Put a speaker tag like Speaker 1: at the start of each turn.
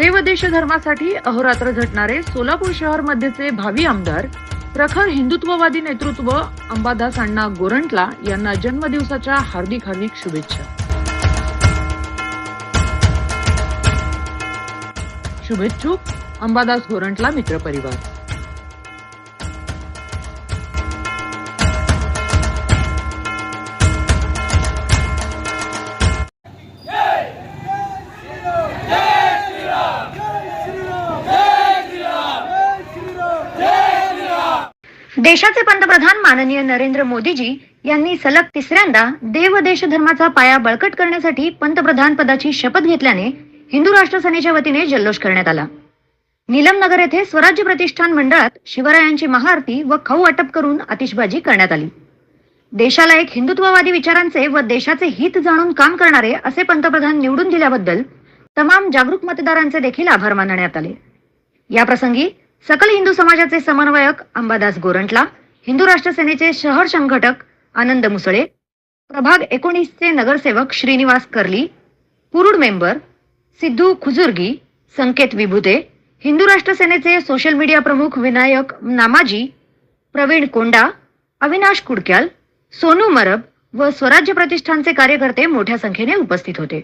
Speaker 1: देव देश धर्मासाठी अहोरात्र झटणारे सोलापूर शहर मध्येचे भावी आमदार प्रखर हिंदुत्ववादी नेतृत्व अंबादास अण्णा गोरंटला यांना जन्मदिवसाच्या हार्दिक हार्दिक शुभेच्छा. शुभेच्छुक अंबादास गोरंटला मित्रपरिवार.
Speaker 2: देशाचे पंतप्रधान माननीय नरेंद्र मोदीजी यांनी सलग तिसऱ्यांदा देव देश धर्माचा पाया बळकट करण्यासाठी पंतप्रधान पदाची शपथ घेतल्याने हिंदू राष्ट्र सेनेच्या वतीने जल्लोष करण्यात आला. नीलमनगर येथे स्वराज्य प्रतिष्ठान मंडळात शिवरायांची महाआरती व खाऊ वाटप करून आतिषबाजी करण्यात आली. देशाला एक हिंदुत्ववादी विचारांचे व देशाचे हित जाणून काम करणारे असे पंतप्रधान निवडून दिल्याबद्दल तमाम जागरूक मतदारांचे देखील आभार मानण्यात आले. या प्रसंगी सकल हिंदू समाजाचे समन्वयक अंबादास गोरंटला हिंदू राष्ट्र सेनेचे शहर संघटक आनंद मुसळे प्रभाग एकोणीसचे नगरसेवक श्रीनिवास कर्ली पुरुड मेंबर सिद्धू खुजुर्गी संकेत विभुते हिंदू राष्ट्र सेनेचे सोशल मीडिया प्रमुख विनायक नामाजी प्रवीण कोंडा अविनाश कुडक्याल सोनू मरब व स्वराज्य प्रतिष्ठानचे कार्यकर्ते मोठ्या संख्येने उपस्थित होते.